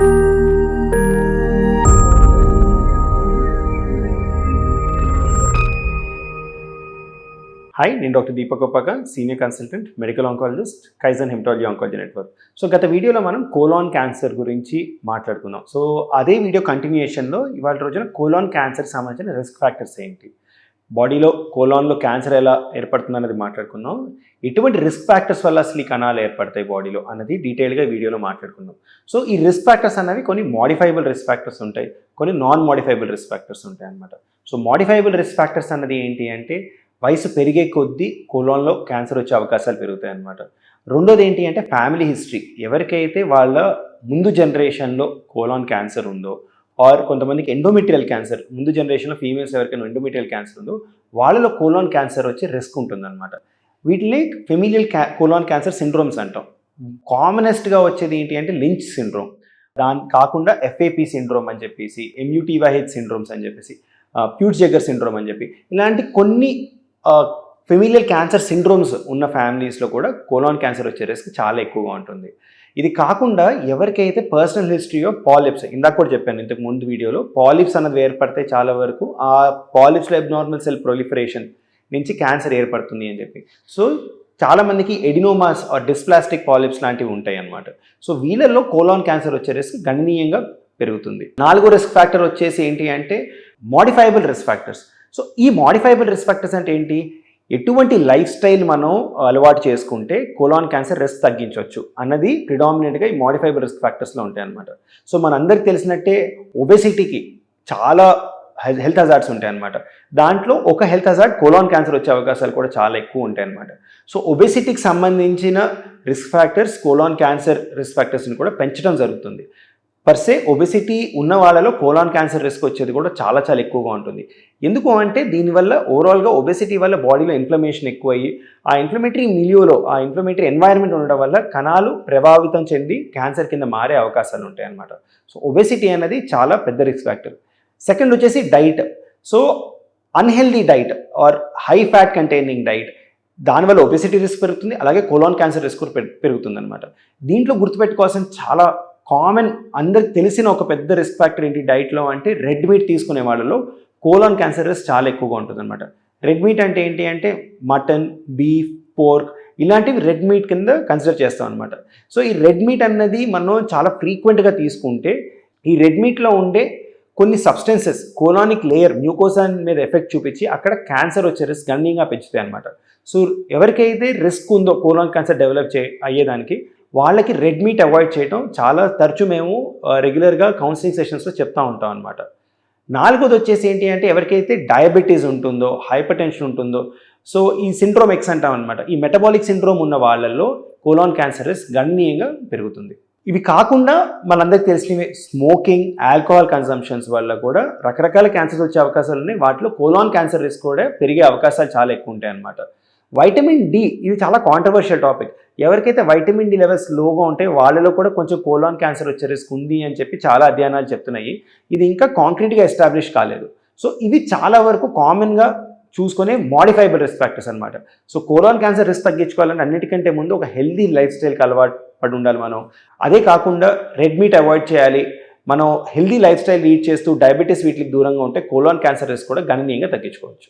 Hi నేను doctor Deepak Oppaka senior consultant medical oncologist Kaizen hematology oncology network. So గత వీడియోలో మనం colon cancer గురించి మాట్లాడుకుందాం. సో అదే వీడియో కంటిన్యూషన్లో ఇవాళ రోజున కోలాన్ క్యాన్సర్ సంబంధించిన రిస్క్ ఫ్యాక్టర్స్ ఏంటి? బాడీలో కోలాన్లో క్యాన్సర్ ఎలా ఏర్పడుతుంది అన్నది మాట్లాడుకున్నాం ఎటువంటి రిస్క్ ఫ్యాక్టర్స్ వల్ల అసలు ఈ కణాలు ఏర్పడతాయి బాడీలో అన్నది డీటెయిల్గా వీడియోలో మాట్లాడుకున్నాం సో ఈ రిస్క్ ఫ్యాక్టర్స్ అనేవి కొన్ని మోడిఫైబుల్ రిస్క్ ఫ్యాక్టర్స్ ఉంటాయి కొన్ని నాన్ మోడిఫైబుల్ రిస్క్ ఫ్యాక్టర్స్ ఉంటాయి అనమాట సో మోడిఫైబుల్ రిస్క్ ఫ్యాక్టర్స్ అన్నది ఏంటి అంటే వయసు పెరిగే కొద్దీ కోలాన్లో క్యాన్సర్ వచ్చే అవకాశాలు పెరుగుతాయి అన్నమాట. రెండోది ఏంటి అంటే ఫ్యామిలీ హిస్టరీ. ఎవరికైతే వాళ్ళ ముందు జనరేషన్లో కోలాన్ క్యాన్సర్ ఉందో ఆర్ కొంతమందికి ఎండోమెటీరియల్ క్యాన్సర్ ముందు జనరేషన్లో ఫీమేల్స్ ఎవరికైనా ఎండోమెటీరియల్ క్యాన్సర్ ఉందో వాళ్ళలో కోలాన్ క్యాన్సర్ వచ్చే రిస్క్ ఉంటుందన్నమాట. వీటిని ఫెమిలియల్ క్యా కోలాన్ క్యాన్సర్ సిండ్రోమ్స్ అంటాం. కామనెస్ట్గా వచ్చేది ఏంటి అంటే లించ్ సిండ్రోమ్ దాని కాకుండా ఎఫ్ఏపి సిండ్రోమ్ అని చెప్పేసి ఎంయూటీవైహెచ్ సిండ్రోమ్స్ అని చెప్పేసి ప్యూట్ జెగర్ సిండ్రోమ్ అని చెప్పి ఇలాంటి కొన్ని ఫెమిలియల్ క్యాన్సర్ సిండ్రోమ్స్ ఉన్న ఫ్యామిలీస్లో కూడా కోలాన్ క్యాన్సర్ వచ్చే రిస్క్ చాలా ఎక్కువగా ఉంటుంది. ఇది కాకుండా ఎవరికైతే పర్సనల్ హిస్టరీ ఆఫ్ పాలిప్స్ ఇందాక కూడా చెప్పాను ఇంతకు ముందు వీడియోలో పాలిప్స్ అన్నది ఏర్పడితే చాలా వరకు ఆ పాలిప్స్లో ఎబ్నార్మల్ సెల్ ప్రొలిఫరేషన్ నుంచి క్యాన్సర్ ఏర్పడుతుంది అని చెప్పి. సో చాలామందికి ఎడినోమాస్ ఆర్ డిస్ప్లాస్టిక్ పాలిప్స్ లాంటివి ఉంటాయి అన్నమాట. సో వీళ్ళల్లో కోలాన్ క్యాన్సర్ వచ్చే రిస్క్ గణనీయంగా పెరుగుతుంది. నాలుగో రిస్క్ ఫ్యాక్టర్ వచ్చేసి ఏంటి అంటే మోడిఫైబుల్ రిస్క్ ఫ్యాక్టర్స్ సో ఈ మోడిఫైబుల్ రిస్క్ ఫ్యాక్టర్స్ అంటే ఏంటి? ఎటువంటి లైఫ్ స్టైల్ మనం అలవాటు చేసుకుంటే కోలాన్ క్యాన్సర్ రిస్క్ తగ్గించవచ్చు అన్నది ప్రిడామినెంట్గా ఈ మోడిఫైబుల్ రిస్క్ ఫ్యాక్టర్స్లో ఉంటాయి అనమాట సో మనందరికి తెలిసినట్టే ఒబెసిటీకి చాలా హెల్త్ హజార్డ్స్ ఉంటాయి అనమాట దాంట్లో ఒక హెల్త్ హజార్డ్ కోలాన్ క్యాన్సర్ వచ్చే అవకాశాలు కూడా చాలా ఎక్కువ ఉంటాయి అనమాట సో ఒబెసిటీకి సంబంధించిన risk factors colon cancer risk ఫ్యాక్టర్స్ని కూడా పెంచడం జరుగుతుంది. పర్సే ఒబెసిటీ ఉన్న వాళ్ళలో కోలాన్ క్యాన్సర్ రిస్క్ వచ్చేది కూడా చాలా చాలా ఎక్కువగా ఉంటుంది. ఎందుకు అంటే దీనివల్ల ఓవరాల్గా ఒబెసిటీ వల్ల బాడీలో ఇన్ఫ్లమేషన్ ఎక్కువ అయ్యి ఆ ఇన్ఫ్లమేటరీ మిలియోలో ఆ ఇన్ఫ్లమేటరీ ఎన్వైరన్మెంట్ ఉండడం వల్ల కణాలు ప్రభావితం చెంది క్యాన్సర్ కింద మారే అవకాశాలు ఉంటాయి అన్నమాట సో ఒబెసిటీ అనేది చాలా పెద్ద రిస్క్ ఫ్యాక్టర్ సెకండ్ వచ్చేసి diet so unhealthy diet or high fat containing diet దానివల్ల ఒబెసిటీ రిస్క్ పెరుగుతుంది అలాగే కోలాన్ క్యాన్సర్ రిస్క్ పెరుగుతుంది అనమాట దీంట్లో గుర్తుపెట్టుకోవాల్సిన చాలా కామన్ అందరికి తెలిసిన ఒక పెద్ద రిస్క్ ఫ్యాక్టర్ ఏంటి డైట్లో అంటే రెడ్ మీట్ తీసుకునే వాళ్ళలో కోలాన్ క్యాన్సర్ రిస్క్ చాలా ఎక్కువగా ఉంటుంది అనమాట రెడ్ మీట్ అంటే ఏంటి అంటే మటన్ బీఫ్ పోర్క్ ఇలాంటివి రెడ్ మీట్ కింద కన్సిడర్ చేస్తాం అనమాట సో ఈ రెడ్ మీట్ అన్నది మనం చాలా ఫ్రీక్వెంట్గా తీసుకుంటే ఈ రెడ్ మీట్లో ఉండే కొన్ని సబ్స్టెన్సెస్ కోలానిక్ లేయర్ మ్యూకోసాన్ మీద ఎఫెక్ట్ చూపించి అక్కడ క్యాన్సర్ వచ్చే రిస్క్ గణనీయంగా పెంచుతాయి అనమాట సో ఎవరికైతే రిస్క్ ఉందో కోలాన్ క్యాన్సర్ డెవలప్ చే అయ్యేదానికి వాళ్ళకి రెడ్ మీట్ అవాయిడ్ చేయడం చాలా తరచు మేము రెగ్యులర్గా కౌన్సిలింగ్ సెషన్స్లో చెప్తా ఉంటాం అనమాట నాలుగోది వచ్చేసి ఏంటి అంటే ఎవరికైతే డయాబెటీస్ ఉంటుందో హైపర్ టెన్షన్ ఉంటుందో సో ఈ సిండ్రోమ్ ఎక్స్ అంటాం అనమాట ఈ మెటబాలిక్ సిండ్రోమ్ ఉన్న వాళ్ళల్లో కోలాన్ క్యాన్సర్ రిస్క్ గణనీయంగా పెరుగుతుంది. ఇవి కాకుండా మనందరికి తెలిసినవి స్మోకింగ్ ఆల్కహాల్ కన్సంప్షన్స్ వల్ల కూడా రకరకాల క్యాన్సర్స్ వచ్చే అవకాశాలు ఉన్నాయి. వాటిలో కోలాన్ క్యాన్సర్ రిస్క్ కూడా పెరిగే అవకాశాలు చాలా ఎక్కువ ఉంటాయి అనమాట వైటమిన్ డి ఇది చాలా కాంట్రవర్షియల్ టాపిక్ ఎవరికైతే వైటమిన్ డి లెవెల్స్ లోగా ఉంటే వాళ్ళలో కూడా కొంచెం కోలాన్ క్యాన్సర్ వచ్చే రిస్క్ ఉంది అని చెప్పి చాలా అధ్యయనాలు చెప్తున్నాయి. ఇది ఇంకా కాంక్రీట్గా ఎస్టాబ్లిష్ కాలేదు. సో ఇవి చాలా వరకు కామన్గా చూసుకునే మోడిఫైబుల్ రిస్క్ ఫ్యాక్టర్స్ అనమాట సో కోలాన్ క్యాన్సర్ రిస్క్ తగ్గించుకోవాలని అన్నిటికంటే ముందు ఒక హెల్దీ లైఫ్ స్టైల్కి అలవాటు పడి ఉండాలి మనం. అదే కాకుండా రెడ్ మీట్ అవాయిడ్ చేయాలి. మనం హెల్దీ లైఫ్ స్టైల్ లీడ్ చేస్తూ డయాబెటీస్ వీటికి దూరంగా ఉంటే కోలాన్ క్యాన్సర్ రిస్క్ కూడా గణనీయంగా తగ్గించుకోవచ్చు.